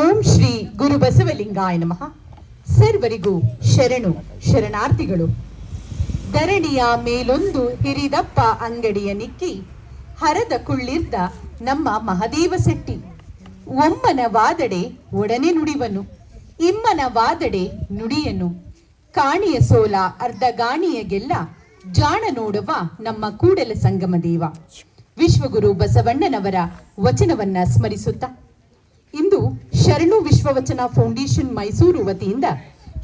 ಓಂ ಶ್ರೀ ಗುರು ಬಸವಲಿಂಗಾಯ ನಮಃ. ಸರ್ವರಿಗೂ ಶರಣು, ಶರಣಾರ್ಥಿಗಳು. ಧರಣಿಯ ಮೇಲೊಂದು ಹಿರಿದಪ್ಪ ಅಂಗಡಿಯ ನಿಕ್ಕಿ, ಹರದ ಕುಳ್ಳಿರ್ದ ನಮ್ಮ ಮಹದೇವ ಶೆಟ್ಟಿ. ಒಮ್ಮನ ವಾದಡೆ ಒಡನೆ ನುಡಿವನು ಇಮ್ಮನ ವಾದಡೆ ನುಡಿಯನು. ಕಾಣಿಯ ಸೋಲ ಅರ್ಧ ಗಾಣಿಯ ಗೆಲ್ಲ ಜಾಣ ನೋಡುವ ನಮ್ಮ ಕೂಡಲ ಸಂಗಮ ದೇವ ವಿಶ್ವಗುರು ಬಸವಣ್ಣನವರ ವಚನವನ್ನ ಸ್ಮರಿಸುತ್ತಾ. ಇಂದು ಶರಣು ವಿಶ್ವವಚನ ಫೌಂಡೇಶನ್ ಮೈಸೂರು ವತಿಯಿಂದ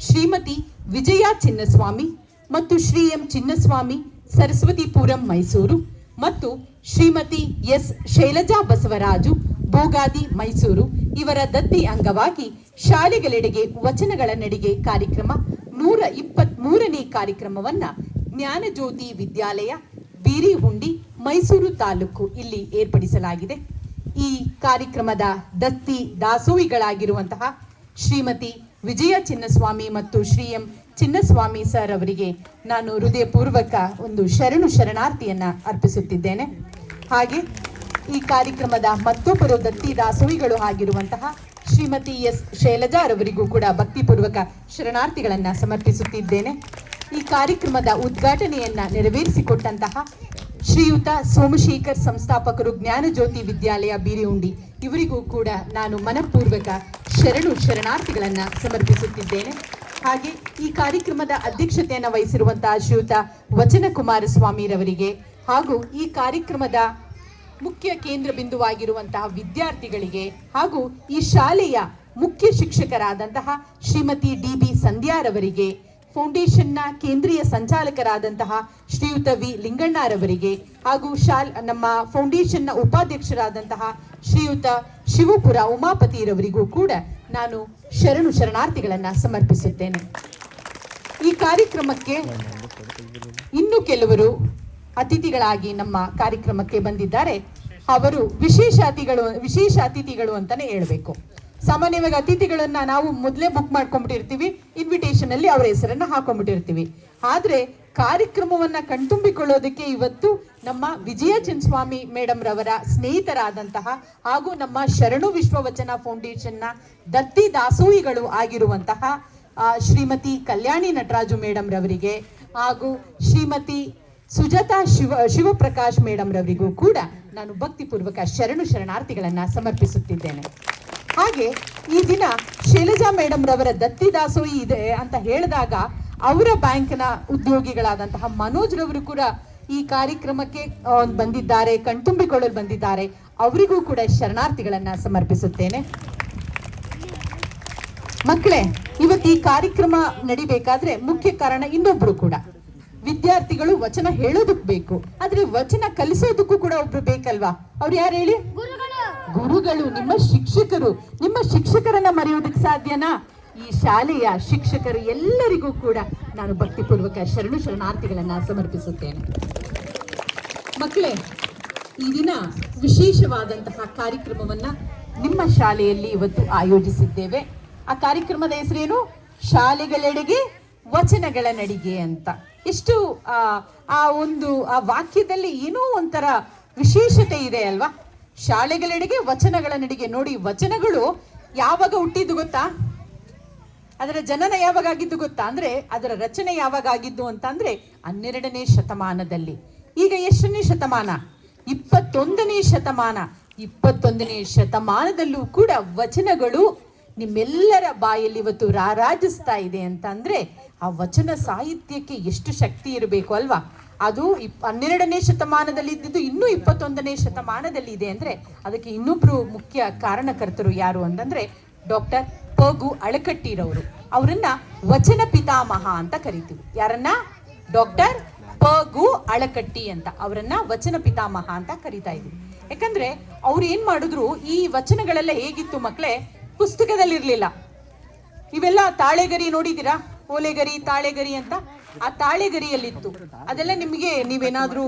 ಶ್ರೀಮತಿ ವಿಜಯ ಚಿನ್ನಸ್ವಾಮಿ ಮತ್ತು ಶ್ರೀ ಎಂ ಚಿನ್ನಸ್ವಾಮಿ ಸರಸ್ವತಿಪುರಂ ಮೈಸೂರು ಮತ್ತು ಶ್ರೀಮತಿ ಎಸ್ ಶೈಲಜಾ ಬಸವರಾಜು ಬೋಗಾದಿ ಮೈಸೂರು ಇವರ ದತ್ತಿ ಅಂಗವಾಗಿ ಶಾಲೆಗಳೆಡೆಗೆ ವಚನಗಳ ನಡಿಗೆ ಕಾರ್ಯಕ್ರಮ ನೂರ ಇಪ್ಪತ್ತ್ ಮೂರನೇ ಕಾರ್ಯಕ್ರಮವನ್ನ ಜ್ಞಾನಜ್ಯೋತಿ ವಿದ್ಯಾಲಯ ಬೀರಿಹುಂಡಿ ಮೈಸೂರು ತಾಲೂಕು ಇಲ್ಲಿ ಏರ್ಪಡಿಸಲಾಗಿದೆ. ಈ ಕಾರ್ಯಕ್ರಮದ ದತ್ತಿ ದಾಸೋಹಿಗಳಾಗಿರುವಂತಹ ಶ್ರೀಮತಿ ವಿಜಯ ಚಿನ್ನಸ್ವಾಮಿ ಮತ್ತು ಶ್ರೀ ಎಂ ಚಿನ್ನಸ್ವಾಮಿ ಸರ್ ಅವರಿಗೆ ನಾನು ಹೃದಯಪೂರ್ವಕ ಒಂದು ಶರಣು ಶರಣಾರ್ಥಿಯನ್ನ ಅರ್ಪಿಸುತ್ತಿದ್ದೇನೆ. ಹಾಗೆ ಈ ಕಾರ್ಯಕ್ರಮದ ಮತ್ತೊಬ್ಬರು ದತ್ತಿ ದಾಸೋಹಿಗಳು ಆಗಿರುವಂತಹ ಶ್ರೀಮತಿ ಎಸ್ ಶೈಲಜಾರವರಿಗೂ ಕೂಡ ಭಕ್ತಿಪೂರ್ವಕ ಶರಣಾರ್ಥಿಗಳನ್ನ ಸಮರ್ಪಿಸುತ್ತಿದ್ದೇನೆ. ಈ ಕಾರ್ಯಕ್ರಮದ ಉದ್ಘಾಟನೆಯನ್ನ ನೆರವೇರಿಸಿಕೊಟ್ಟಂತಹ ಶ್ರೀಯುತ ಸೋಮಶೇಖರ್ ಸಂಸ್ಥಾಪಕರು ಜ್ಞಾನಜ್ಯೋತಿ ವಿದ್ಯಾಲಯ ಬೀರಿಹುಂಡಿ ಇವರಿಗೂ ಕೂಡ ನಾನು ಮನಪೂರ್ವಕ ಶರಣು ಶರಣಾರ್ಥಿಗಳನ್ನು ಸಮರ್ಪಿಸುತ್ತಿದ್ದೇನೆ. ಹಾಗೆ ಈ ಕಾರ್ಯಕ್ರಮದ ಅಧ್ಯಕ್ಷತೆಯನ್ನು ವಹಿಸಿರುವಂತಹ ಶ್ರೀಯುತ ವಚನ ಕುಮಾರಸ್ವಾಮಿರವರಿಗೆ ಹಾಗೂ ಈ ಕಾರ್ಯಕ್ರಮದ ಮುಖ್ಯ ಕೇಂದ್ರ ಬಿಂದುವಾಗಿರುವಂತಹ ವಿದ್ಯಾರ್ಥಿಗಳಿಗೆ ಹಾಗೂ ಈ ಶಾಲೆಯ ಮುಖ್ಯ ಶಿಕ್ಷಕರಾದಂತಹ ಶ್ರೀಮತಿ ಡಿ ಬಿ ಸಂಧ್ಯಾರವರಿಗೆ ಫೌಂಡೇಶನ್ನ ಕೇಂದ್ರೀಯ ಸಂಚಾಲಕರಾದಂತಹ ಶ್ರೀಯುತ ವಿ ಲಿಂಗಣ್ಣರವರಿಗೆ ಹಾಗೂ ಶಾಲ್, ನಮ್ಮ ಫೌಂಡೇಶನ್ನ ಉಪಾಧ್ಯಕ್ಷರಾದಂತಹ ಶ್ರೀಯುತ ಶಿವಪುರ ಉಮಾಪತಿರವರಿಗೂ ಕೂಡ ನಾನು ಶರಣು ಶರಣಾರ್ಥಿಗಳನ್ನ ಸಮರ್ಪಿಸುತ್ತೇನೆ. ಈ ಕಾರ್ಯಕ್ರಮಕ್ಕೆ ಇನ್ನು ಕೆಲವರು ಅತಿಥಿಗಳಾಗಿ ನಮ್ಮ ಕಾರ್ಯಕ್ರಮಕ್ಕೆ ಬಂದಿದ್ದಾರೆ. ಅವರು ವಿಶೇಷ ಅತಿಥಿಗಳು ವಿಶೇಷ ಅತಿಥಿಗಳು ಅಂತಾನೆ ಹೇಳ್ಬೇಕು. ಸಾಮಾನ್ಯವಾಗಿ ಅತಿಥಿಗಳನ್ನ ನಾವು ಮೊದಲೇ ಬುಕ್ ಮಾಡ್ಕೊಂಡ್ಬಿಟ್ಟಿರ್ತೀವಿ. ಇನ್ವಿಟೇಷನ್ ಅಲ್ಲಿ ಅವರ ಹೆಸರನ್ನ ಹಾಕೊಂಡ್ಬಿಟ್ಟಿರ್ತೀವಿ. ಆದ್ರೆ ಕಾರ್ಯಕ್ರಮವನ್ನ ಕಣ್ತುಂಬಿಕೊಳ್ಳೋದಕ್ಕೆ ಇವತ್ತು ನಮ್ಮ ವಿಜಯ ಚಿನ್ಸ್ವಾಮಿ ಮೇಡಮ್ ರವರ ಸ್ನೇಹಿತರಾದಂತಹ ಹಾಗೂ ನಮ್ಮ ಶರಣು ವಿಶ್ವವಚನ ಫೌಂಡೇಶನ್ನ ದತ್ತಿ ದಾಸೋಹಿಗಳು ಆಗಿರುವಂತಹ ಶ್ರೀಮತಿ ಕಲ್ಯಾಣಿ ನಟರಾಜು ಮೇಡಮ್ ರವರಿಗೆ ಹಾಗೂ ಶ್ರೀಮತಿ ಸುಜಾತಾ ಶಿವ, ಶಿವಪ್ರಕಾಶ್ ಮೇಡಮ್ ರವರಿಗೂ ಕೂಡ ನಾನು ಭಕ್ತಿಪೂರ್ವಕ ಶರಣು ಶರಣಾರ್ಥಿಗಳನ್ನ ಸಮರ್ಪಿಸುತ್ತಿದ್ದೇನೆ. ಹಾಗೆ ಈ ದಿನ ಶೈಲಜಾ ಮೇಡಮ್ ರವರ ದತ್ತಿ ದಾಸೋಹಿ ಇದೆ ಅಂತ ಹೇಳಿದಾಗ ಅವರ ಬ್ಯಾಂಕ್ನ ಉದ್ಯೋಗಿಗಳಾದಂತಹ ಮನೋಜ್ ರವರು ಕೂಡ ಈ ಕಾರ್ಯಕ್ರಮಕ್ಕೆ ಬಂದಿದ್ದಾರೆ, ಕಣ್ತುಂಬಿಕೊಳ್ಳಲು ಬಂದಿದ್ದಾರೆ. ಅವರಿಗೂ ಕೂಡ ಶರಣಾರ್ಥಿಗಳನ್ನ ಸಮರ್ಪಿಸುತ್ತೇನೆ. ಮಕ್ಕಳೇ, ಇವತ್ತು ಈ ಕಾರ್ಯಕ್ರಮ ನಡಿಬೇಕಾದ್ರೆ ಮುಖ್ಯ ಕಾರಣ ಇನ್ನೊಬ್ರು ಕೂಡ. ವಿದ್ಯಾರ್ಥಿಗಳು ವಚನ ಹೇಳೋದಕ್ ಬೇಕು. ಆದ್ರೆ ವಚನ ಕಲಿಸೋದಕ್ಕೂ ಕೂಡ ಒಬ್ರು ಬೇಕಲ್ವಾ? ಅವ್ರು ಯಾರು ಹೇಳಿ? ಗುರುಗಳು ನಿಮ್ಮ ಶಿಕ್ಷಕರು ನಿಮ್ಮ ಶಿಕ್ಷಕರನ್ನ ಮರೆಯೋದಕ್ಕೆ ಸಾಧ್ಯನಾ? ಈ ಶಾಲೆಯ ಶಿಕ್ಷಕರು ಎಲ್ಲರಿಗೂ ಕೂಡ ನಾನು ಭಕ್ತಿಪೂರ್ವಕ ಶರಣು ಶರಣಾರ್ಥಿಗಳನ್ನ ಸಮರ್ಪಿಸುತ್ತೇನೆ. ಮಕ್ಕಳೇ ಈ ದಿನ ವಿಶೇಷವಾದಂತಹ ಕಾರ್ಯಕ್ರಮವನ್ನ ನಿಮ್ಮ ಶಾಲೆಯಲ್ಲಿ ಇವತ್ತು ಆಯೋಜಿಸಿದ್ದೇವೆ. ಆ ಕಾರ್ಯಕ್ರಮದ ಹೆಸರೇನು? ಶಾಲೆಗಳೆಡೆಗೆ ವಚನಗಳ ನಡಿಗೆ ಅಂತ. ಎಷ್ಟು ಆ, ಆ ಒಂದು ಆ ವಾಕ್ಯದಲ್ಲಿ ಏನೋ ಒಂಥರ ವಿಶೇಷತೆ ಇದೆ ಅಲ್ವಾ? ಶಾಲೆಗಳೆಡೆಗೆ ವಚನಗಳ ನಡಿಗೆ ನೋಡಿ, ವಚನಗಳು ಯಾವಾಗ ಹುಟ್ಟಿದ್ದು ಗೊತ್ತಾ? ಅದರ ಜನನ ಯಾವಾಗ ಆಗಿದ್ದು ಗೊತ್ತಾ? ಅಂದ್ರೆ ಅದರ ರಚನೆ ಯಾವಾಗ ಆಗಿದ್ದು ಅಂದ್ರೆ ಹನ್ನೆರಡನೇ ಶತಮಾನದಲ್ಲಿ. ಈಗ ಎಷ್ಟನೇ ಶತಮಾನ? ಇಪ್ಪತ್ತೊಂದನೇ ಶತಮಾನ. ಇಪ್ಪತ್ತೊಂದನೇ ಶತಮಾನದಲ್ಲೂ ಕೂಡ ವಚನಗಳು ನಿಮ್ಮೆಲ್ಲರ ಬಾಯಲ್ಲಿ ಇವತ್ತು ರಾರಾಜಿಸ್ತಾ ಇದೆ ಅಂತ ಅಂದ್ರೆ ಆ ವಚನ ಸಾಹಿತ್ಯಕ್ಕೆ ಎಷ್ಟು ಶಕ್ತಿ ಇರಬೇಕು ಅಲ್ವಾ? ಅದು ಇಪ್, ಹನ್ನೆರಡನೇ ಶತಮಾನದಲ್ಲಿ ಇದ್ದಿದ್ದು, ಇನ್ನೂ ಇಪ್ಪತ್ತೊಂದನೇ ಶತಮಾನದಲ್ಲಿ ಇದೆ ಅಂದ್ರೆ ಅದಕ್ಕೆ ಇನ್ನೊಬ್ಬರು ಮುಖ್ಯ ಕಾರಣಕರ್ತರು ಯಾರು ಅಂತಂದ್ರೆ ಡಾಕ್ಟರ್ ಪಗು ಅಳಕಟ್ಟಿರವರು. ಅವರನ್ನ ವಚನ ಪಿತಾಮಹ ಅಂತ ಕರಿತೀವಿ. ಯಾರನ್ನ? ಡಾಕ್ಟರ್ ಪಗು ಅಳಕಟ್ಟಿ ಅಂತ ಅವರನ್ನ ವಚನ ಪಿತಾಮಹ ಅಂತ ಕರಿತಾ ಇದ್ವಿ ಯಾಕಂದ್ರೆ ಅವ್ರು ಏನ್ ಮಾಡಿದ್ರು, ಈ ವಚನಗಳೆಲ್ಲ ಹೇಗಿತ್ತು ಮಕ್ಕಳೇ ಪುಸ್ತಕದಲ್ಲಿರ್ಲಿಲ್ಲ. ಇವೆಲ್ಲ ತಾಳೆಗರಿ ನೋಡಿದ್ದೀರಾ? ಓಲೆಗರಿ, ತಾಳೆಗರಿ ಅಂತ? ಆ ತಾಳೆಗರಿಯಲ್ಲಿತ್ತು. ಅದೆಲ್ಲ ನಿಮಗೆ ನೀವೇನಾದ್ರೂ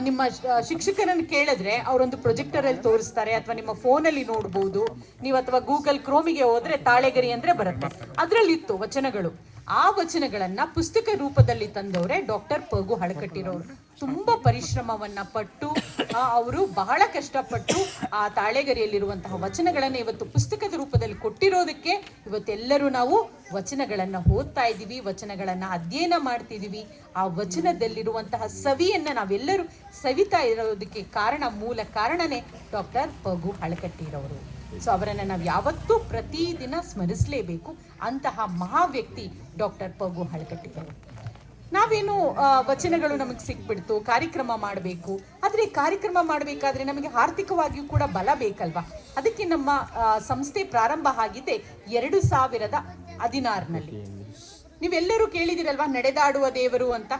ನಿಮ್ಮ ಶಿಕ್ಷಕರನ್ನು ಕೇಳಿದ್ರೆ ಅವರೊಂದು ಪ್ರೊಜೆಕ್ಟರ್ ಅಲ್ಲಿ ತೋರಿಸ್ತಾರೆ ಅಥವಾ ನಿಮ್ಮ ಫೋನಲ್ಲಿ ನೋಡಬಹುದು ನೀವು ಅಥವಾ ಗೂಗಲ್ ಕ್ರೋಮಿಗೆ ಹೋದ್ರೆ ತಾಳೆಗರಿ ಅಂದ್ರೆ ಬರುತ್ತೆ. ಅದ್ರಲ್ಲಿತ್ತು ವಚನಗಳು. ಆ ವಚನಗಳನ್ನ ಪುಸ್ತಕ ರೂಪದಲ್ಲಿ ತಂದವರೇ ಡಾಕ್ಟರ್ ಪಗು ಹಳಕಟ್ಟಿರೋರು. ತುಂಬಾ ಪರಿಶ್ರಮವನ್ನ ಪಟ್ಟು ಅವರು ಬಹಳ ಕಷ್ಟಪಟ್ಟು ಆ ತಾಳೆಗರಿಯಲ್ಲಿರುವಂತಹ ವಚನಗಳನ್ನ ಇವತ್ತು ಪುಸ್ತಕದ ರೂಪದಲ್ಲಿ ಕೊಟ್ಟಿರೋದಕ್ಕೆ ಇವತ್ತೆಲ್ಲರೂ ನಾವು ವಚನಗಳನ್ನ ಓದ್ತಾ ಇದ್ದೀವಿ, ವಚನಗಳನ್ನ ಅಧ್ಯಯನ ಮಾಡ್ತಿದ್ದೀವಿ ಆ ವಚನದಲ್ಲಿರುವಂತಹ ಸವಿಯನ್ನ ನಾವೆಲ್ಲರೂ ಸವಿತಾ ಇರೋದಕ್ಕೆ ಕಾರಣ, ಮೂಲ ಕಾರಣನೇ ಡಾಕ್ಟರ್ ಪಗು ಹಳಕಟ್ಟಿರವರು ಸೊ ಅವರನ್ನ ನಾವು ಯಾವತ್ತೂ ಪ್ರತಿದಿನ ಸ್ಮರಿಸಲೇಬೇಕು ಅಂತಹ ಮಹಾ ವ್ಯಕ್ತಿ ಡಾಕ್ಟರ್ ಪಗು ಹಳಕಟ್ಟಿದರು ನಾವೇನು ವಚನಗಳು ನಮಗೆ ಸಿಕ್ಬಿಡ್ತು, ಕಾರ್ಯಕ್ರಮ ಮಾಡಬೇಕು. ಆದರೆ ಕಾರ್ಯಕ್ರಮ ಮಾಡಬೇಕಾದ್ರೆ ನಮಗೆ ಆರ್ಥಿಕವಾಗಿಯೂ ಕೂಡ ಬಲ ಬೇಕಲ್ವಾ? ಅದಕ್ಕೆ ನಮ್ಮ ಸಂಸ್ಥೆ ಪ್ರಾರಂಭ ಆಗಿದೆ ಎರಡು ಸಾವಿರದ ಹದಿನಾರನಲ್ಲಿ ನೀವೆಲ್ಲರೂ ಕೇಳಿದಿರಲ್ವಾ, ನಡೆದಾಡುವ ದೇವರು ಅಂತ?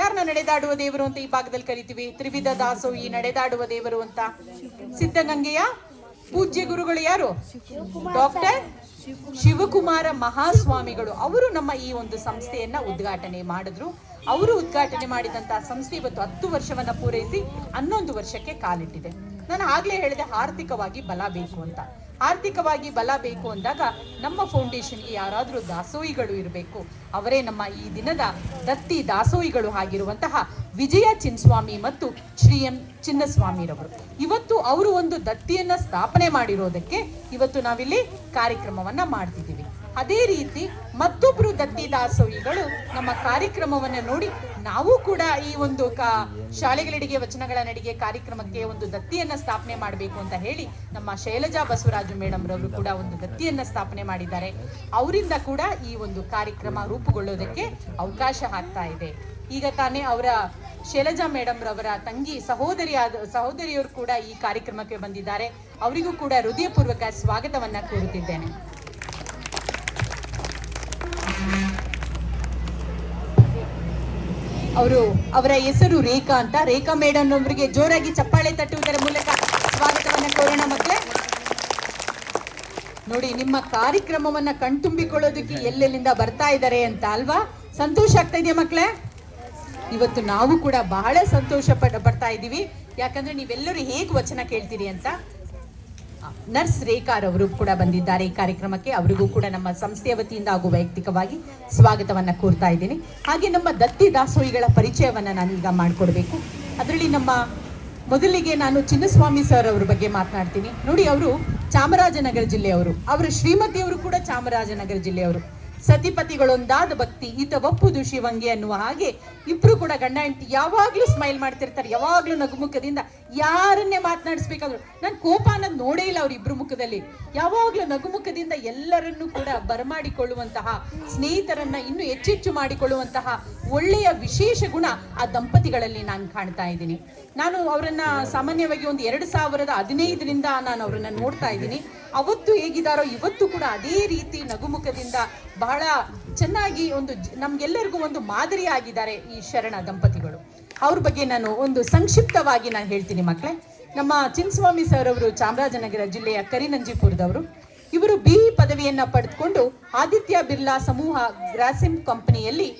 ಯಾರನ್ನ ನಡೆದಾಡುವ ದೇವರು ಅಂತ ಈ ಭಾಗದಲ್ಲಿ ಕರಿತೀವಿ? ತ್ರಿವಿಧ ಈ ನಡೆದಾಡುವ ದೇವರು ಅಂತ? ಸಿದ್ಧಗಂಗೆಯ ಪೂಜ್ಯ ಗುರುಗಳು ಯಾರು? ಡಾಕ್ಟರ್ ಶಿವಕುಮಾರ ಮಹಾಸ್ವಾಮಿಗಳು. ಅವರು ನಮ್ಮ ಈ ಒಂದು ಸಂಸ್ಥೆಯನ್ನ ಉದ್ಘಾಟನೆ ಮಾಡಿದ್ರು. ಅವರು ಉದ್ಘಾಟನೆ ಮಾಡಿದಂತ ಸಂಸ್ಥೆ ಇವತ್ತು ಹತ್ತು ವರ್ಷವನ್ನ ಪೂರೈಸಿ ಹನ್ನೊಂದು ವರ್ಷಕ್ಕೆ ಕಾಲಿಟ್ಟಿದೆ. ನಾನು ಆಗ್ಲೇ ಹೇಳಿದೆ, ಆರ್ಥಿಕವಾಗಿ ಬಲ ಬೇಕು ಅಂತ. ಆರ್ಥಿಕವಾಗಿ ಬಲ ಬೇಕು ಅಂದಾಗ ನಮ್ಮ ಫೌಂಡೇಶನ್ಗೆ ಯಾರಾದರೂ ದಾಸೋಹಿಗಳು ಇರಬೇಕು. ಅವರೇ ನಮ್ಮ ಈ ದಿನದ ದತ್ತಿ ದಾಸೋಹಿಗಳು ಆಗಿರುವಂತಹ ವಿಜಯ ಚಿನ್ಸ್ವಾಮಿ ಮತ್ತು ಶ್ರೀ ಎಂ ಚಿನ್ನಸ್ವಾಮಿರವರು. ಇವತ್ತು ಅವರು ಒಂದು ದತ್ತಿಯನ್ನು ಸ್ಥಾಪನೆ ಮಾಡಿರೋದಕ್ಕೆ ಇವತ್ತು ನಾವಿಲ್ಲಿ ಕಾರ್ಯಕ್ರಮವನ್ನು ಮಾಡ್ತಿದ್ದೀವಿ. ಅದೇ ರೀತಿ ಮತ್ತೊಬ್ಬರು ದತ್ತಿ ದಾಸೋಹಿಗಳು ನಮ್ಮ ಕಾರ್ಯಕ್ರಮವನ್ನು ನೋಡಿ ನಾವು ಕೂಡ ಈ ಒಂದು ಕಾ ಶಾಲೆಗಳಿಗೆ ವಚನಗಳ ನಡಿಗೆ ಕಾರ್ಯಕ್ರಮಕ್ಕೆ ಒಂದು ದತ್ತಿಯನ್ನು ಸ್ಥಾಪನೆ ಮಾಡಬೇಕು ಅಂತ ಹೇಳಿ ನಮ್ಮ ಶೈಲಜಾ ಬಸವರಾಜು ಮೇಡಮ್ ರವರು ಕೂಡ ಒಂದು ದತ್ತಿಯನ್ನು ಸ್ಥಾಪನೆ ಮಾಡಿದ್ದಾರೆ. ಅವರಿಂದ ಕೂಡ ಈ ಒಂದು ಕಾರ್ಯಕ್ರಮ ರೂಪುಗೊಳ್ಳೋದಕ್ಕೆ ಅವಕಾಶ ಆಗ್ತಾ ಇದೆ. ಈಗ ತಾನೇ ಅವರ ಶೈಲಜಾ ಮೇಡಮ್ ರವರ ತಂಗಿ ಸಹೋದರಿಯಾದ ಸಹೋದರಿಯವರು ಕೂಡ ಈ ಕಾರ್ಯಕ್ರಮಕ್ಕೆ ಬಂದಿದ್ದಾರೆ. ಅವರಿಗೂ ಕೂಡ ಹೃದಯಪೂರ್ವಕ ಸ್ವಾಗತವನ್ನ ಕೋರುತ್ತಿದ್ದೇನೆ. ಅವರು ಅವರ ಹೆಸರು ರೇಖಾ ಅಂತ. ರೇಖಾ ಮೇಡಮ್ ಅವರಿಗೆ ಜೋರಾಗಿ ಚಪ್ಪಾಳೆ ತಟ್ಟುವುದರ ಮೂಲಕ ಸ್ವಾಗತವನ್ನು ಕೋರೋಣ ಮಕ್ಕಳೇ. ನೋಡಿ, ನಿಮ್ಮ ಕಾರ್ಯಕ್ರಮವನ್ನ ಕಣ್ತುಂಬಿಕೊಳ್ಳೋದಕ್ಕೆ ಎಲ್ಲೆಲ್ಲಿಂದ ಬರ್ತಾ ಇದ್ದಾರೆ ಅಂತ ಅಲ್ವಾ? ಸಂತೋಷ ಆಗ್ತಾ ಇದೆಯಾ ಮಕ್ಕಳೇ? ಇವತ್ತು ನಾವು ಕೂಡ ಬಹಳ ಸಂತೋಷ ಪಡ್ತಾ ಇದ್ದೀವಿ. ಯಾಕಂದ್ರೆ ನೀವೆಲ್ಲರೂ ಹೇಗೆ ವಚನ ಕೇಳ್ತೀರಿ ಅಂತ? ನರ್ಸ್ ರೇಖಾರ್ ಅವರು ಕೂಡ ಬಂದಿದ್ದಾರೆ ಈ ಕಾರ್ಯಕ್ರಮಕ್ಕೆ. ಅವರಿಗೂ ಕೂಡ ನಮ್ಮ ಸಂಸ್ಥೆಯ ವತಿಯಿಂದ ಹಾಗೂ ವೈಯಕ್ತಿಕವಾಗಿ ಸ್ವಾಗತವನ್ನ ಕೋರ್ತಾ ಇದ್ದೀನಿ. ಹಾಗೆ ನಮ್ಮ ದತ್ತಿ ದಾಸೋಹಿಗಳ ಪರಿಚಯವನ್ನ ನಾನೀಗ ಮಾಡಿಕೊಡ್ಬೇಕು. ಅದರಲ್ಲಿ ನಮ್ಮ ಮೊದಲಿಗೆ ನಾನು ಚಿನ್ನಸ್ವಾಮಿ ಸರ್ ಅವ್ರ ಬಗ್ಗೆ ಮಾತನಾಡ್ತೀನಿ. ನೋಡಿ, ಅವರು ಚಾಮರಾಜನಗರ ಜಿಲ್ಲೆಯವರು. ಅವರ ಶ್ರೀಮತಿಯವರು ಕೂಡ ಚಾಮರಾಜನಗರ ಜಿಲ್ಲೆಯವರು. ಸತಿಪತಿಗಳೊಂದಾದ ಭಕ್ತಿ, ಈತ ಒಪ್ಪುದು ಶಿವಂಗೆ ಅನ್ನುವ ಹಾಗೆ ಇಬ್ರು ಕೂಡ ಗಂಡ ಹೆಂಡತಿ ಯಾವಾಗ್ಲೂ ಸ್ಮೈಲ್ ಮಾಡ್ತಿರ್ತಾರೆ. ಯಾವಾಗ್ಲೂ ನಗುಮುಖದಿಂದ ಯಾರನ್ನೇ ಮಾತನಾಡಿಸ್ಬೇಕಾದ್ರು. ನಾನು ಕೋಪ ಅನ್ನೋದು ನೋಡೇ ಇಲ್ಲ ಅವ್ರ ಇಬ್ರು ಮುಖದಲ್ಲಿ. ಯಾವಾಗ್ಲೂ ನಗುಮುಖದಿಂದ ಎಲ್ಲರನ್ನೂ ಕೂಡ ಬರಮಾಡಿಕೊಳ್ಳುವಂತಹ, ಸ್ನೇಹಿತರನ್ನ ಇನ್ನೂ ಹೆಚ್ಚೆಚ್ಚು ಮಾಡಿಕೊಳ್ಳುವಂತಹ ಒಳ್ಳೆಯ ವಿಶೇಷ ಗುಣ ಆ ದಂಪತಿಗಳಲ್ಲಿ ನಾನು ಕಾಣ್ತಾ ಇದ್ದೀನಿ. ನಾನು ಅವರನ್ನ ಸಾಮಾನ್ಯವಾಗಿ ಒಂದು ಎರಡು ಸಾವಿರದ ಹದಿನೈದರಿಂದ ನಾನು ಅವರನ್ನ ನೋಡ್ತಾ ಇದ್ದೀನಿ. ಅವತ್ತು ಹೇಗಿದ್ದಾರೋ ಇವತ್ತು ಕೂಡ ಅದೇ ರೀತಿ ನಗುಮುಖದಿಂದ ಬಹಳ ಚೆನ್ನಾಗಿ ಒಂದು ನಮ್ಗೆಲ್ಲರಿಗೂ ಒಂದು ಮಾದರಿ ಆಗಿದ್ದಾರೆ ಈ ಶರಣ ದಂಪತಿಗಳು. ಅವ್ರ ಬಗ್ಗೆ ನಾನು ಒಂದು ಸಂಕ್ಷಿಪ್ತವಾಗಿ ನಾನು ಹೇಳ್ತೀನಿ ಮಕ್ಕಳೇ ನಮ್ಮ ಚಿನ್ಸ್ವಾಮಿ ಸರ್ ಅವರು ಚಾಮರಾಜನಗರ ಜಿಲ್ಲೆಯ ಕರಿನಂಜಿಪುರದವರು. ಇವರು ಬಿ ಪದವಿಯನ್ನ ಪಡೆದುಕೊಂಡು ಆದಿತ್ಯ ಬಿರ್ಲಾ ಸಮೂಹ ಗ್ರಾಸಿಮ್ ಕಂಪನಿಯಲ್ಲಿ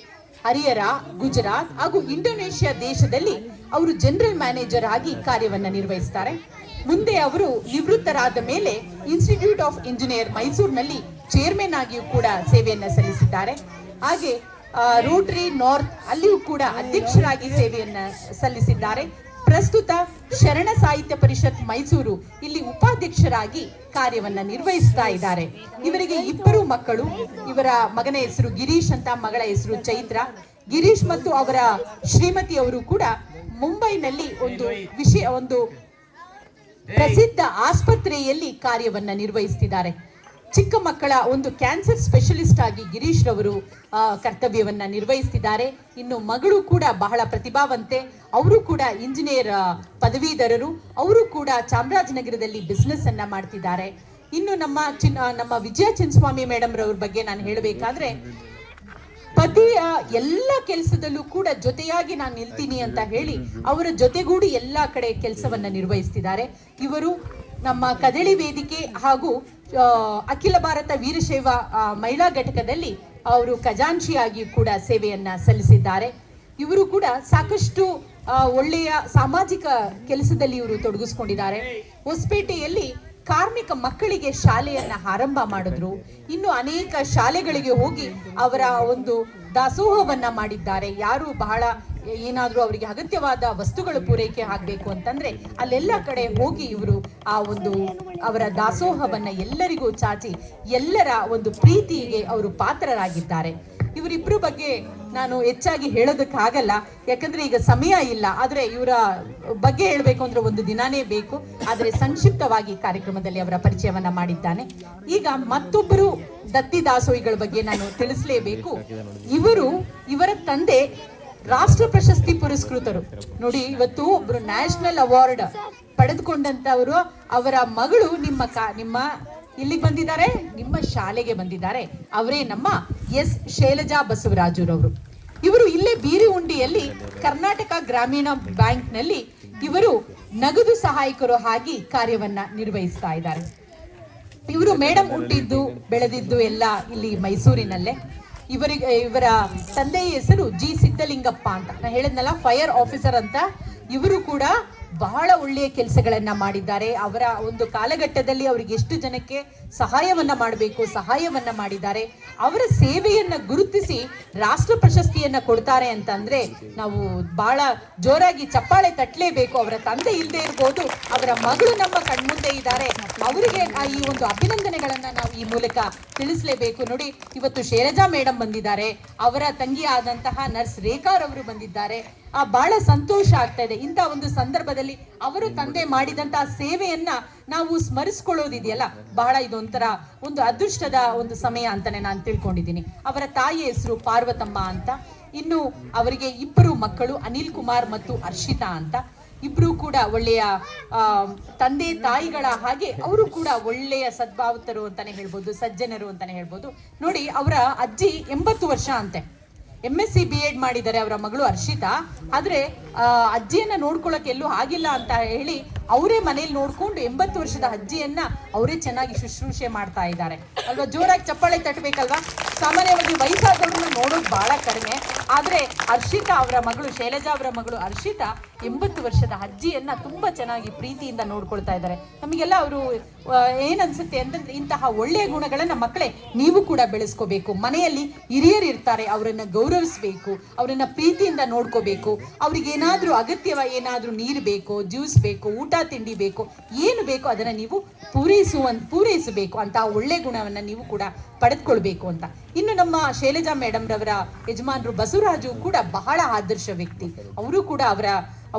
ಹರಿಯರ ಗುಜರಾತ್ ಹಾಗೂ ಇಂಡೋನೇಷ್ಯಾ ದೇಶದಲ್ಲಿ ಅವರು ಜನರಲ್ ಮ್ಯಾನೇಜರ್ ಆಗಿ ಕಾರ್ಯವನ್ನು ನಿರ್ವಹಿಸ್ತಾರೆ. ಮುಂದೆ ಅವರು ನಿವೃತ್ತರಾದ ಮೇಲೆ ಇನ್ಸ್ಟಿಟ್ಯೂಟ್ ಆಫ್ ಇಂಜಿನಿಯರ್ ಮೈಸೂರಿನಲ್ಲಿ ಚೇರ್ಮನ್ ಆಗಿಯೂ ಕೂಡ ಸೇವೆಯನ್ನು ಸಲ್ಲಿಸಿದ್ದಾರೆ. ಹಾಗೆ ರೋಟರಿ ನಾರ್ತ್ ಅಲ್ಲಿಯೂ ಕೂಡ ಅಧ್ಯಕ್ಷರಾಗಿ ಸೇವೆಯನ್ನು ಸಲ್ಲಿಸಿದ್ದಾರೆ. ಪ್ರಸ್ತುತ ಶರಣ ಸಾಹಿತ್ಯ ಪರಿಷತ್ ಮೈಸೂರು ಇಲ್ಲಿ ಉಪಾಧ್ಯಕ್ಷರಾಗಿ ಕಾರ್ಯವನ್ನ ನಿರ್ವಹಿಸ್ತಾ ಇದ್ದಾರೆ. ಇವರಿಗೆ ಇಬ್ಬರು ಮಕ್ಕಳು, ಇವರ ಮಗನ ಹೆಸರು ಗಿರೀಶ್ ಅಂತ ಮಗಳ ಹೆಸರು ಚೈತ್ರ. ಗಿರೀಶ್ ಮತ್ತು ಅವರ ಶ್ರೀಮತಿ ಅವರು ಕೂಡ ಮುಂಬೈನಲ್ಲಿ ಒಂದು ವಿಷಯ ಒಂದು ಪ್ರಸಿದ್ಧ ಆಸ್ಪತ್ರೆಯಲ್ಲಿ ಕಾರ್ಯವನ್ನ ನಿರ್ವಹಿಸ್ತಿದ್ದಾರೆ. ಚಿಕ್ಕ ಮಕ್ಕಳ ಒಂದು ಕ್ಯಾನ್ಸರ್ ಸ್ಪೆಷಲಿಸ್ಟ್ ಆಗಿ ಗಿರೀಶ್ ರವರು ಕರ್ತವ್ಯವನ್ನ ನಿರ್ವಹಿಸ್ತಿದ್ದಾರೆ. ಇನ್ನು ಮಗಳು ಕೂಡ ಬಹಳ ಪ್ರತಿಭಾವಂತೆ, ಅವರು ಕೂಡ ಇಂಜಿನಿಯರ್ ಪದವೀಧರರು, ಅವರು ಕೂಡ ಚಾಮರಾಜನಗರದಲ್ಲಿ ಬಿಸ್ನೆಸ್ ಅನ್ನ ಮಾಡ್ತಿದ್ದಾರೆ. ಇನ್ನು ನಮ್ಮ ಚಿನ್ನ ನಮ್ಮ ವಿಜಯ ಚಿನ್ಸ್ವಾಮಿ ಮೇಡಮ್ ರವ್ರ ಬಗ್ಗೆ ನಾನು ಹೇಳಬೇಕಾದ್ರೆ ಪತಿಯ ಎಲ್ಲ ಕೆಲಸದಲ್ಲೂ ಕೂಡ ಜೊತೆಯಾಗಿ ನಾನು ನಿಲ್ತೀನಿ ಅಂತ ಹೇಳಿ ಅವರ ಜೊತೆಗೂಡಿ ಎಲ್ಲ ಕಡೆ ಕೆಲಸವನ್ನ ನಿರ್ವಹಿಸ್ತಿದ್ದಾರೆ. ಇವರು ನಮ್ಮ ಕದಳಿ ವೇದಿಕೆ ಹಾಗೂ ಅಖಿಲ ಭಾರತ ವೀರಶೈವ ಮಹಿಳಾ ಘಟಕದಲ್ಲಿ ಅವರು ಖಜಾಂಚಿಯಾಗಿ ಕೂಡ ಸೇವೆಯನ್ನ ಸಲ್ಲಿಸಿದ್ದಾರೆ. ಇವರು ಕೂಡ ಸಾಕಷ್ಟು ಒಳ್ಳೆಯ ಸಾಮಾಜಿಕ ಕೆಲಸದಲ್ಲಿ ಇವರು ತೊಡಗಿಸ್ಕೊಂಡಿದ್ದಾರೆ. ಹೊಸಪೇಟೆಯಲ್ಲಿ ಕಾರ್ಮಿಕ ಮಕ್ಕಳಿಗೆ ಶಾಲೆಯನ್ನು ಆರಂಭ ಮಾಡಿದ್ರು. ಇನ್ನು ಅನೇಕ ಶಾಲೆಗಳಿಗೆ ಹೋಗಿ ಅವರ ಒಂದು ದಾಸೋಹವನ್ನ ಮಾಡಿದ್ದಾರೆ. ಯಾರು ಬಹಳ ಏನಾದರೂ ಅವರಿಗೆ ಅಗತ್ಯವಾದ ವಸ್ತುಗಳು ಪೂರೈಕೆ ಆಗಬೇಕು ಅಂತಂದ್ರೆ ಅಲ್ಲೆಲ್ಲ ಕಡೆ ಹೋಗಿ ಇವರು ಆ ಒಂದು ಅವರ ದಾಸೋಹವನ್ನ ಎಲ್ಲರಿಗೂ ಚಾಚಿ ಎಲ್ಲರ ಒಂದು ಪ್ರೀತಿಗೆ ಅವರು ಪಾತ್ರರಾಗಿದ್ದಾರೆ. ಇವರಿಬ್ರು ಬಗ್ಗೆ ನಾನು ಹೆಚ್ಚಾಗಿ ಹೇಳೋದಕ್ಕಾಗಲ್ಲ. ಯಾಕಂದ್ರೆ ಈಗ ಸಮಯ ಇಲ್ಲ. ಆದ್ರೆ ಇವರ ಬಗ್ಗೆ ಹೇಳಬೇಕು ಅಂದ್ರೆ ಒಂದು ದಿನಾನೇ ಬೇಕು. ಆದರೆ ಸಂಕ್ಷಿಪ್ತವಾಗಿ ಕಾರ್ಯಕ್ರಮದಲ್ಲಿ ಅವರ ಪರಿಚಯವನ್ನ ಮಾಡಿದ್ದಾನೆ. ಈಗ ಮತ್ತೊಬ್ಬರು ದತ್ತಿ ದಾಸೋಯಿಗಳ ಬಗ್ಗೆ ನಾನು ತಿಳಿಸಲೇಬೇಕು. ಇವರು ಇವರ ತಂದೆ ರಾಷ್ಟ್ರ ಪ್ರಶಸ್ತಿ ಪುರಸ್ಕೃತರು. ನೋಡಿ, ಇವತ್ತು ಒಬ್ರು ನ್ಯಾಷನಲ್ ಅವಾರ್ಡ್ ಪಡೆದುಕೊಂಡಂತವರು ಅವರ ಮಗಳು ನಿಮ್ಮ ಕಾ, ನಿಮ್ಮ ಇಲ್ಲಿಗೆ ಬಂದಿದ್ದಾರೆ, ನಿಮ್ಮ ಶಾಲೆಗೆ ಬಂದಿದ್ದಾರೆ. ಅವರೇ ನಮ್ಮ ಎಸ್. ಶೈಲಜಾ ಬಸವರಾಜುರವರು. ಇವರು ಇಲ್ಲೇ ಬೀರಿ ಉಂಡಿಯಲ್ಲಿ ಕರ್ನಾಟಕ ಗ್ರಾಮೀಣ ಬ್ಯಾಂಕ್ನಲ್ಲಿ ಇವರು ನಗದು ಸಹಾಯಕರು ಆಗಿ ಕಾರ್ಯವನ್ನ ನಿರ್ವಹಿಸ್ತಾ ಇದ್ದಾರೆ. ಇವರು ಮೇಡಮ್ ಹುಟ್ಟಿದ್ದು, ಬೆಳೆದಿದ್ದು ಎಲ್ಲ ಇಲ್ಲಿ ಮೈಸೂರಿನಲ್ಲೇ. ಇವರಿಗೆ ಇವರ ತಂದೆಯ ಹೆಸರು ಜಿ. ಸಿದ್ದಲಿಂಗಪ್ಪ ಅಂತ. ನಾನು ಹೇಳಿದ್ನಲ್ಲ ಫೈರ್ ಆಫೀಸರ್ ಅಂತ. ಇವರು ಕೂಡ ಬಹಳ ಒಳ್ಳೆಯ ಕೆಲಸಗಳನ್ನ ಮಾಡಿದ್ದಾರೆ. ಅವರ ಒಂದು ಕಾಲಘಟ್ಟದಲ್ಲಿ ಅವರಿಗೆ ಎಷ್ಟು ಜನಕ್ಕೆ ಸಹಾಯವನ್ನ ಮಾಡಬೇಕು, ಸಹಾಯವನ್ನ ಮಾಡಿದ್ದಾರೆ. ಅವರ ಸೇವೆಯನ್ನ ಗುರುತಿಸಿ ರಾಷ್ಟ್ರ ಪ್ರಶಸ್ತಿಯನ್ನ ಕೊಡ್ತಾರೆ ಅಂತಂದ್ರೆ ನಾವು ಬಹಳ ಜೋರಾಗಿ ಚಪ್ಪಾಳೆ ತಟ್ಟಲೇಬೇಕು ಅವರ ತಂದೆ ಇಲ್ಲದೆ ಇರ್ಬೋದು, ಅವರ ಮಗಳು ನಮ್ಮ ಕಣ್ಮುಂದೆ ಇದ್ದಾರೆ. ಅವರಿಗೆ ಈ ಒಂದು ಅಭಿನಂದನೆಗಳನ್ನ ನಾವು ಈ ಮೂಲಕ ತಿಳಿಸಲೇಬೇಕು ನೋಡಿ. ಇವತ್ತು ಶೈಲಜಾ ಮೇಡಮ್ ಬಂದಿದ್ದಾರೆ. ಅವರ ತಂಗಿ ಆದಂತಹ ನರ್ಸ್ ರೇಖಾರವರು ಬಂದಿದ್ದಾರೆ. ಆ ಬಹಳ ಸಂತೋಷ ಆಗ್ತಾ ಇದೆ. ಇಂಥ ಒಂದು ಸಂದರ್ಭದಲ್ಲಿ ಅವರು ತಂದೆ ಮಾಡಿದಂತಹ ಸೇವೆಯನ್ನ ನಾವು ಸ್ಮರಿಸ್ಕೊಳ್ಳೋದಿದೆಯಲ್ಲ? ಬಹಳ ಇದೊಂಥರ ಒಂದು ಅದೃಷ್ಟದ ಒಂದು ಸಮಯ ಅಂತಾನೆ ನಾನು ತಿಳ್ಕೊಂಡಿದ್ದೀನಿ. ಅವರ ತಾಯಿ ಹೆಸರು ಪಾರ್ವತಮ್ಮ ಅಂತ, ಇನ್ನು ಅವರಿಗೆ ಇಬ್ಬರು ಮಕ್ಕಳು ಅನಿಲ್ ಕುಮಾರ್ ಮತ್ತು ಅರ್ಷಿತಾ ಅಂತ. ಇಬ್ರು ಕೂಡ ಒಳ್ಳೆಯ ತಂದೆ ತಾಯಿಗಳ ಹಾಗೆ ಅವರು ಕೂಡ ಒಳ್ಳೆಯ ಸದ್ಭಾವಿತರು ಅಂತಾನೆ ಹೇಳ್ಬೋದು, ಸಜ್ಜನರು ಅಂತಾನೆ ಹೇಳ್ಬೋದು. ನೋಡಿ, ಅವರ ಅಜ್ಜಿ ಎಂಬತ್ತು ವರ್ಷ ಅಂತೆ. M S C B Ed ಮಾಡಿದ್ದಾರೆ ಅವರ ಮಗಳು ಹರ್ಷಿತಾ ಆದ್ರೆ ಅಜ್ಜಿಯನ್ನು ನೋಡ್ಕೊಳಕ್ ಎಲ್ಲೂ ಆಗಿಲ್ಲ ಅಂತ ಹೇಳಿ ಅವರೇ ಮನೇಲಿ ನೋಡ್ಕೊಂಡು ಎಂಬತ್ತು ವರ್ಷದ ಅಜ್ಜಿಯನ್ನ ಅವರೇ ಚೆನ್ನಾಗಿ ಶುಶ್ರೂಷೆ ಮಾಡ್ತಾ ಇದ್ದಾರೆ. ಅಲ್ವಾ? ಜೋರಾಗಿ ಚಪ್ಪಾಳೆ ತಟ್ಟಬೇಕಲ್ವಾ ಸಾಮಾನ್ಯವಾಗಿ ವಯಸ್ಸಾದವ್ರನ್ನ ನೋಡೋದು ಬಹಳ ಕಡಿಮೆ. ಆದರೆ ಹರ್ಷಿತಾ ಅವರ ಮಗಳು, ಶೈಲಜಾ ಅವರ ಮಗಳು ಹರ್ಷಿತಾ ಎಂಬತ್ತು ವರ್ಷದ ಅಜ್ಜಿಯನ್ನ ತುಂಬಾ ಚೆನ್ನಾಗಿ ಪ್ರೀತಿಯಿಂದ ನೋಡ್ಕೊಳ್ತಾ ಇದ್ದಾರೆ. ನಮಗೆಲ್ಲ ಅವರು ಏನನ್ಸುತ್ತೆ ಅಂತಂದ್ರೆ ಇಂತಹ ಒಳ್ಳೆಯ ಗುಣಗಳನ್ನ ಮಕ್ಕಳೇ ನೀವು ಕೂಡ ಬೆಳೆಸ್ಕೋಬೇಕು. ಮನೆಯಲ್ಲಿ ಹಿರಿಯರು ಇರ್ತಾರೆ ಅವರನ್ನ ಗೌರವಿಸಬೇಕು, ಅವರನ್ನ ಪ್ರೀತಿಯಿಂದ ನೋಡ್ಕೋಬೇಕು. ಅವ್ರಿಗೆ ಏನಾದರೂ ಅಗತ್ಯವ, ಏನಾದರೂ ನೀರು ಬೇಕೋ, ಜ್ಯೂಸ್ ಬೇಕು, ಊಟ ತಿಂಡಿ ಬೇಕು, ಏನು ಬೇಕೋ ಅದನ್ನ ನೀವು ಪೂರೈಸುವ, ಪೂರೈಸಬೇಕು ಅಂತ ಒಳ್ಳೆ ಗುಣವನ್ನ ನೀವು ಕೂಡ ಪಡೆದುಕೊಳ್ಬೇಕು ಅಂತ. ಇನ್ನು ನಮ್ಮ ಶೈಲಜಾ ಮೇಡಮ್ರವರ ಯಜಮಾನರು ಬಸವರಾಜು ಕೂಡ ಬಹಳ ಆದರ್ಶ ವ್ಯಕ್ತಿ. ಅವರು ಕೂಡ ಅವರ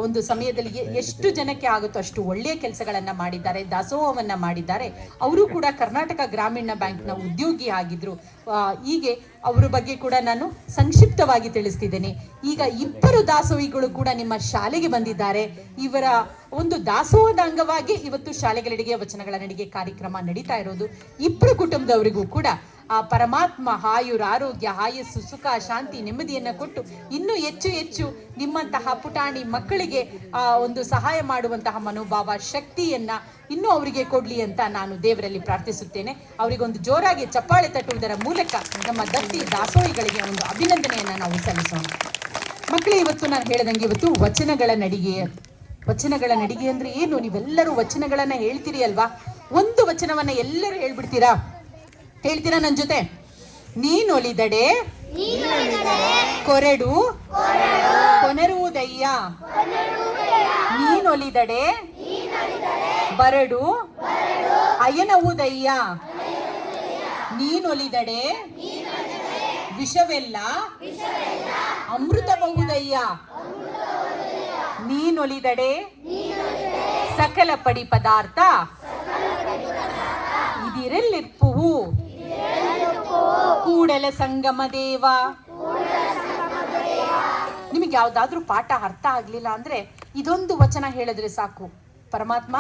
ಒಂದು ಸಮಯದಲ್ಲಿ ಎಷ್ಟು ಜನಕ್ಕೆ ಆಗುತ್ತೋ ಅಷ್ಟು ಒಳ್ಳೆಯ ಕೆಲಸಗಳನ್ನ ಮಾಡಿದ್ದಾರೆ, ದಾಸೋಹವನ್ನ ಮಾಡಿದ್ದಾರೆ. ಅವರು ಕೂಡ ಕರ್ನಾಟಕ ಗ್ರಾಮೀಣ ಬ್ಯಾಂಕ್ನ ಉದ್ಯೋಗಿ ಆಗಿದ್ರು. ಹೀಗೆ ಅವರ ಬಗ್ಗೆ ಕೂಡ ನಾನು ಸಂಕ್ಷಿಪ್ತವಾಗಿ ತಿಳಿಸ್ತಿದ್ದೇನೆ. ಈಗ ಇಬ್ಬರು ದಾಸೋಹಿಗಳು ಕೂಡ ನಿಮ್ಮ ಶಾಲೆಗೆ ಬಂದಿದ್ದಾರೆ. ಇವರ ಒಂದು ದಾಸೋಹದ ಅಂಗವಾಗಿ ಇವತ್ತು ಶಾಲೆಗಳಿಗೆ, ವಚನಗಳ ನಡಿಗೆ ಕಾರ್ಯಕ್ರಮ ನಡೀತಾ ಇರೋದು. ಇಬ್ಬರು ಕುಟುಂಬದವರಿಗೂ ಕೂಡ ಆ ಪರಮಾತ್ಮ ಆಯುರ ಆರೋಗ್ಯ ಆಯಸ್ಸು ಸುಖ, ಶಾಂತಿ, ನೆಮ್ಮದಿಯನ್ನು ಕೊಟ್ಟು ಇನ್ನೂ ಹೆಚ್ಚು ಹೆಚ್ಚು ನಿಮ್ಮಂತಹ ಪುಟಾಣಿ ಮಕ್ಕಳಿಗೆ ಆ ಒಂದು ಸಹಾಯ ಮಾಡುವಂತಹ ಮನೋಭಾವ ಶಕ್ತಿಯನ್ನ ಇನ್ನೂ ಅವರಿಗೆ ಕೊಡ್ಲಿ ಅಂತ ನಾನು ದೇವರಲ್ಲಿ ಪ್ರಾರ್ಥಿಸುತ್ತೇನೆ. ಅವರಿಗೊಂದು ಜೋರಾಗಿ ಚಪ್ಪಾಳೆ ತಟ್ಟುವುದರ ಮೂಲಕ ನಮ್ಮ ದತ್ತಿ ದಾಸೋಹಿಗಳಿಗೆ ಒಂದು ಅಭಿನಂದನೆಯನ್ನು ನಾವು ಸಲ್ಲಿಸೋಣ. ಮಕ್ಕಳೇ, ಇವತ್ತು ನಾನು ಹೇಳ್ದಂಗೆ ಇವತ್ತು ವಚನಗಳ ನಡಿಗೆ. ವಚನಗಳ ನಡಿಗೆ ಅಂದ್ರೆ ಏನು? ನೀವೆಲ್ಲರೂ ವಚನಗಳನ್ನ ಹೇಳ್ತೀರಿ ಅಲ್ವಾ? ಒಂದು ವಚನವನ್ನ ಎಲ್ಲರೂ ಹೇಳ್ಬಿಡ್ತೀರಾ? ಹೇಳ್ತೀರಾ ನನ್ನ ಜೊತೆ? ನೀನೊಲಿದಡೆ ಕೊರಡು ಕೊನೆರುವುದಯ್ಯ. ನೀನೊಲಿದಡೆ ಬರಡು ಅಯನವುದಯ್ಯ. ನೀನೊಲಿದಡೆ ವಿಷವೆಲ್ಲ ಅಮೃತಬಹುದಯ್ಯ. ನೀನೊಲಿದಡೆ ಸಕಲ ಪಡಿ ಪದಾರ್ಥ. ಇದಿರೆಲ್ಲಿರ್ಪುವು ಕೂಡಲ ಸಂಗಮ ದೇವ. ನಿಮಗೆ ಯಾವ್ದಾದ್ರೂ ಪಾಠ ಅರ್ಥ ಆಗ್ಲಿಲ್ಲ ಅಂದ್ರೆ ಇದೊಂದು ವಚನ ಹೇಳಿದ್ರೆ ಸಾಕು. ಪರಮಾತ್ಮ,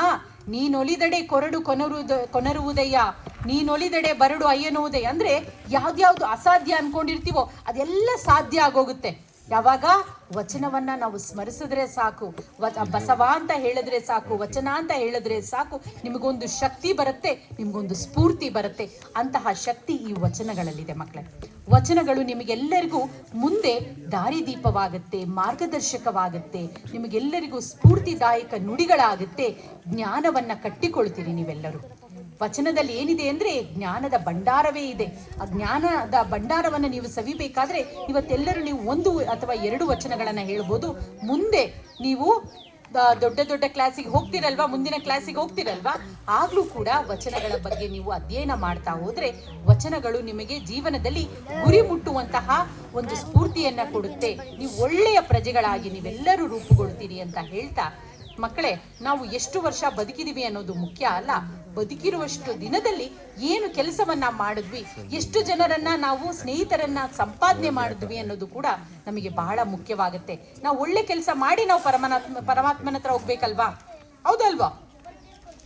ನೀನೊಲಿದಡೆ ಕೊರಡು ಕೊನರು ಕೊನರುವುದಯ್ಯ, ನೀನೊಲಿದಡೆ ಬರಡು ಅಯ್ಯನುವುದಯ್ಯ. ಅಂದ್ರೆ ಯಾವ್ದ್ಯಾವ್ದು ಅಸಾಧ್ಯ ಅನ್ಕೊಂಡಿರ್ತೀವೋ ಅದೆಲ್ಲ ಸಾಧ್ಯ ಆಗೋಗುತ್ತೆ. ಯಾವಾಗ? ವಚನವನ್ನ ನಾವು ಸ್ಮರಿಸಿದ್ರೆ ಸಾಕು. ಬಸವ ಅಂತ ಹೇಳಿದ್ರೆ ಸಾಕು, ವಚನ ಅಂತ ಹೇಳಿದ್ರೆ ಸಾಕು. ನಿಮಗೊಂದು ಶಕ್ತಿ ಬರುತ್ತೆ, ನಿಮ್ಗೊಂದು ಸ್ಫೂರ್ತಿ ಬರುತ್ತೆ. ಅಂತಹ ಶಕ್ತಿ ಈ ವಚನಗಳಲ್ಲಿದೆ ಮಕ್ಕಳೇ. ವಚನಗಳು ನಿಮಗೆಲ್ಲರಿಗೂ ಮುಂದೆ ದಾರಿದೀಪವಾಗುತ್ತೆ, ಮಾರ್ಗದರ್ಶಕವಾಗುತ್ತೆ, ನಿಮಗೆಲ್ಲರಿಗೂ ಸ್ಫೂರ್ತಿದಾಯಕ ನುಡಿಗಳಾಗುತ್ತೆ. ಜ್ಞಾನವನ್ನ ಕಟ್ಟಿಕೊಳ್ತೀರಿ ನೀವೆಲ್ಲರೂ. ವಚನದಲ್ಲಿ ಏನಿದೆ ಅಂದರೆ ಜ್ಞಾನದ ಭಂಡಾರವೇ ಇದೆ. ಆ ಜ್ಞಾನದ ಭಂಡಾರವನ್ನು ನೀವು ಸವಿಬೇಕಾದ್ರೆ ಇವತ್ತೆಲ್ಲರೂ ನೀವು ಒಂದು ಅಥವಾ ಎರಡು ವಚನಗಳನ್ನು ಹೇಳ್ಬೋದು. ಮುಂದೆ ನೀವು ದೊಡ್ಡ ದೊಡ್ಡ ಕ್ಲಾಸಿಗೆ ಹೋಗ್ತಿರಲ್ವಾ? ಮುಂದಿನ ಕ್ಲಾಸಿಗೆ ಹೋಗ್ತಿರಲ್ವಾ? ಆಗ್ಲೂ ಕೂಡ ವಚನಗಳ ಬಗ್ಗೆ ನೀವು ಅಧ್ಯಯನ ಮಾಡ್ತಾ ಹೋದರೆ ವಚನಗಳು ನಿಮಗೆ ಜೀವನದಲ್ಲಿ ಗುರಿ ಮುಟ್ಟುವಂತಹ ಒಂದು ಸ್ಫೂರ್ತಿಯನ್ನ ಕೊಡುತ್ತೆ. ನೀವು ಒಳ್ಳೆಯ ಪ್ರಜೆಗಳಾಗಿ ನೀವೆಲ್ಲರೂ ರೂಪುಗೊಳ್ತೀರಿ ಅಂತ ಹೇಳ್ತಾ, ಮಕ್ಕಳೇ, ನಾವು ಎಷ್ಟು ವರ್ಷ ಬದುಕಿದೀವಿ ಅನ್ನೋದು ಮುಖ್ಯ ಅಲ್ಲ. ಬದುಕಿರುವಷ್ಟು ದಿನದಲ್ಲಿ ಏನು ಕೆಲಸವನ್ನ ಮಾಡಿದ್ವಿ ಎಷ್ಟು ಜನರನ್ನ ನಾವು ಸ್ನೇಹಿತರನ್ನ ಸಂಪಾದನೆ ಮಾಡಿದ್ವಿ ಅನ್ನೋದು ಕೂಡ ನಮಗೆ ಬಹಳ ಮುಖ್ಯವಾಗುತ್ತೆ. ನಾವು ಒಳ್ಳೆ ಕೆಲಸ ಮಾಡಿ ನಾವು ಪರಮಾತ್ಮ ಪರಮಾತ್ಮನ ಹತ್ರ ಹೋಗ್ಬೇಕಲ್ವಾ? ಹೌದಲ್ವಾ?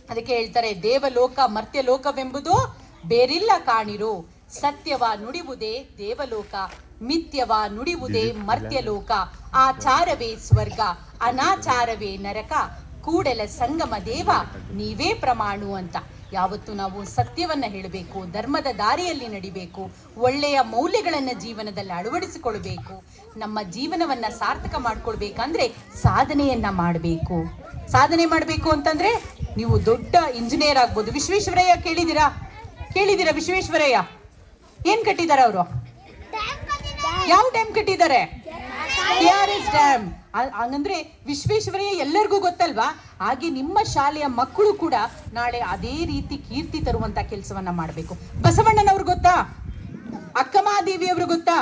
ಅದಕ್ಕೆ ಹೇಳ್ತಾರೆ ದೇವಲೋಕ ಮರ್ತ್ಯಲೋಕವೆಂಬುದು ಬೇರಿಲ್ಲ ಕಾಣಿರು. ಸತ್ಯವ ನುಡಿವುದೇ ದೇವಲೋಕ ಮಿಥ್ಯವ ನುಡಿವುದೇ ಮರ್ತ್ಯಲೋಕ. ಆಚಾರವೇ ಸ್ವರ್ಗ ಅನಾಚಾರವೇ ನರಕ. ಕೂಡಲ ಸಂಗಮ ದೇವ ನೀವೇ ಪ್ರಮಾಣು ಅಂತ. ಯಾವತ್ತು ನಾವು ಸತ್ಯವನ್ನ ಹೇಳಬೇಕು ಧರ್ಮದ ದಾರಿಯಲ್ಲಿ ನಡಿಬೇಕು ಒಳ್ಳೆಯ ಮೌಲ್ಯಗಳನ್ನ ಜೀವನದಲ್ಲಿ ಅಳವಡಿಸಿಕೊಳ್ಬೇಕು ನಮ್ಮ ಜೀವನವನ್ನ ಸಾರ್ಥಕ ಮಾಡ್ಕೊಳ್ಬೇಕಂದ್ರೆ ಸಾಧನೆಯನ್ನ ಮಾಡಬೇಕು. ಸಾಧನೆ ಮಾಡಬೇಕು ಅಂತಂದ್ರೆ ನೀವು ದೊಡ್ಡ ಇಂಜಿನಿಯರ್ ಆಗ್ಬೋದು. ವಿಶ್ವೇಶ್ವರಯ್ಯ ಕೇಳಿದಿರಾ ಕೇಳಿದಿರಾ ವಿಶ್ವೇಶ್ವರಯ್ಯ? ಏನ್ ಕಟ್ಟಿದ್ದಾರೆ ಅವರು? ಯಾವ ಡ್ಯಾಮ್ ಕಟ್ಟಿದ್ದಾರೆ? ಕೆ ಆರ್ ಎಸ್ ಡ್ಯಾಮ್ ಹಂಗಂದ್ರೆ ವಿಶ್ವೇಶ್ವರಯ್ಯ ಎಲ್ಲರಿಗೂ ಗೊತ್ತಲ್ವಾ? ಹಾಗೆ ನಿಮ್ಮ ಶಾಲೆಯ ಮಕ್ಕಳು ಕೂಡ ನಾಳೆ ಅದೇ ರೀತಿ ಕೀರ್ತಿ ತರುವಂತ ಕೆಲಸವನ್ನ ಮಾಡಬೇಕು. ಬಸವಣ್ಣನವ್ರು ಗೊತ್ತಾ? ಅಕ್ಕಮಹಾದೇವಿ ಅವರು ಗೊತ್ತಾ?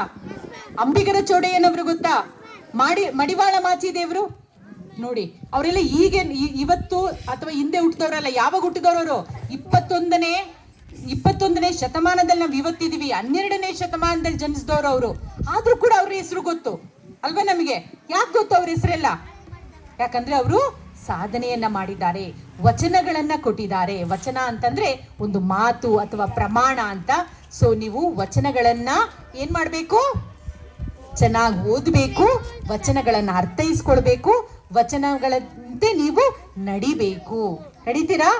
ಅಂಬಿಗರ ಚೋಡೆಯನವರು ಗೊತ್ತಾ? ಮಾಡಿ, ಮಡಿವಾಳ ಮಾಚಿ ದೇವರು ನೋಡಿ, ಅವರೆಲ್ಲ ಈಗ ಇವತ್ತು ಅಥವಾ ಹಿಂದೆ ಹುಟ್ಟಿದವರಲ್ಲ, ಯಾವಾಗ ಹುಟ್ಟಿದವರು ಇಪ್ಪತ್ತೊಂದನೇ ಇಪ್ಪತ್ತೊಂದನೇ ಶತಮಾನದಲ್ಲಿ ನಾವು ಇವತ್ತಿದೀವಿ ಹನ್ನೆರಡನೇ ಶತಮಾನದಲ್ಲಿ ಜನಿಸಿದವರು ಅವರು. ಆದ್ರೂ ಕೂಡ ಅವ್ರ ಹೆಸರು ಗೊತ್ತು. ಅಲ್ವಾ ನಮಗೆ? ಯಾಕೆ ಗೊತ್ತು ಅವ್ರ ಹೆಸರೆಲ್ಲ? ಯಾಕಂದ್ರೆ ಅವರು ಸಾಧನೆಯನ್ನ ಮಾಡಿದ್ದಾರೆ, ವಚನಗಳನ್ನ ಕೊಟ್ಟಿದ್ದಾರೆ. ವಚನ ಅಂತಂದ್ರೆ ಒಂದು ಮಾತು ಅಥವಾ ಪ್ರಮಾಣ ಅಂತ. ಸೊ ನೀವು ವಚನಗಳನ್ನ ಏನ್ ಮಾಡ್ಬೇಕು? ಚೆನ್ನಾಗಿ ಓದಬೇಕು, ವಚನಗಳನ್ನ ಅರ್ಥೈಸ್ಕೊಳ್ಬೇಕು, ವಚನಗಳಂತೆ ನೀವು ನಡಿಬೇಕು. ನಡಿತೀರಾ?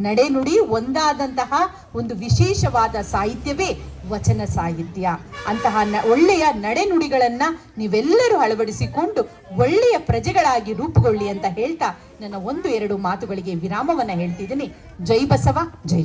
ನಡೆ ನುಡಿ ಒಂದಾದಂತಹ ಒಂದು ವಿಶೇಷವಾದ ಸಾಹಿತ್ಯವೇ ವಚನ ಸಾಹಿತ್ಯ. ಅಂತಹ ನ- ಒಳ್ಳೆಯ ನಡೆನುಡಿಗಳನ್ನ ನೀವೆಲ್ಲರೂ ಅಳವಡಿಸಿಕೊಂಡು ಒಳ್ಳೆಯ ಪ್ರಜೆಗಳಾಗಿ ರೂಪುಗೊಳ್ಳಿ ಅಂತ ಹೇಳ್ತಾ ನನ್ನ ಒಂದು ಎರಡು ಮಾತುಗಳಿಗೆ ವಿರಾಮವನ್ನ ಹೇಳ್ತಿದ್ದೀನಿ. ಜೈ ಬಸವ, ಜೈ